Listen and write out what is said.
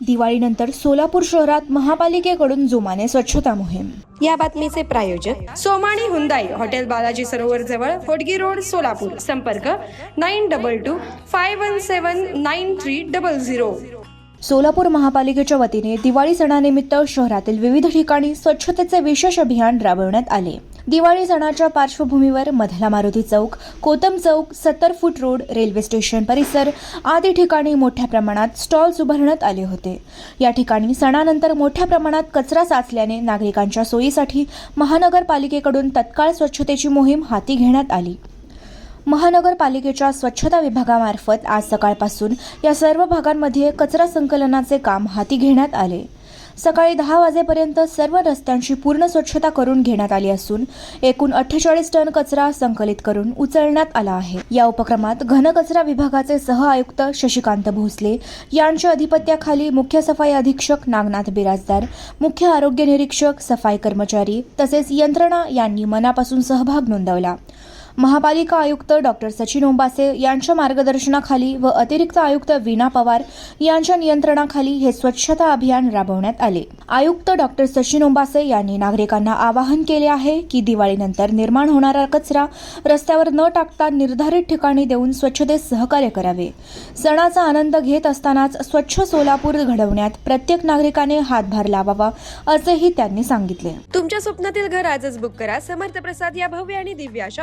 दिवाळीनंतर सोलापूर शहरात महापालिकेकडून जोमाने स्वच्छता मोहीम. या बातमीचे प्रायोजक सोमाणी हुंदाई हॉटेल बालाजी सरोवर जवळ होडगी रोड सोलापूर. संपर्क nine double two five one seven nine three double zero. Solapur महापालिकेच्या वतीने दिवाळी सणानिमित्त शहरातील विविध ठिकाणी स्वच्छतेचे विशेष अभियान राबवण्यात आले. दिवाळी सणाच्या पार्श्वभूमीवर मधला मारुती चौक कोतम चौक सत्तर फूट रोड रेल्वे स्टेशन परिसर आदी ठिकाणी मोठ्या प्रमाणात स्टॉल्स उभारण्यात आले होते. या ठिकाणी सणानंतर मोठ्या प्रमाणात कचरा साचल्याने नागरिकांच्या सोयीसाठी महानगरपालिकेकडून तत्काळ स्वच्छतेची मोहीम हाती घेण्यात आली. महानगरपालिकेच्या स्वच्छता विभागामार्फत आज सकाळपासून या सर्व भागांमध्ये कचरा संकलनाचे काम हाती घेण्यात आले. सकाळी दहा वाजेपर्यंत सर्व रस्त्यांची पूर्ण स्वच्छता करून घेण्यात आली असून एकूण अठ्ठेचाळीस टन कचरा संकलित करून उचलण्यात आला आहे. या उपक्रमात घनकचरा विभागाचे सह आयुक्त शशिकांत भोसले यांच्या अधिपत्याखाली मुख्य सफाई अधीक्षक नागनाथ बिराजदार मुख्य आरोग्य निरीक्षक सफाई कर्मचारी तसेच यंत्रणा यांनी मनापासून सहभाग नोंदवला. महापालिका आयुक्त डॉक्टर सचिन ओंबासे यांच्या मार्गदर्शनाखाली व अतिरिक्त आयुक्त वीणा पवार यांच्या नियंत्रणाखाली हे स्वच्छता अभियान राबवण्यात आले. आयुक्त डॉक्टर सचिन ओंबासे यांनी नागरिकांना आवाहन केले आहे की दिवाळीनंतर निर्माण होणारा कचरा रस्त्यावर न टाकता निर्धारित ठिकाणी देऊन स्वच्छतेत सहकार्य करावे. सणाचा आनंद घेत असतानाच स्वच्छ सोलापूर घडवण्यात प्रत्येक नागरिकाने हातभार लावावा असेही त्यांनी सांगितले. तुमच्या स्वप्नातील घर आजच बुक करा. समर्थ प्रसाद या भव्य आणि दिव्य अशा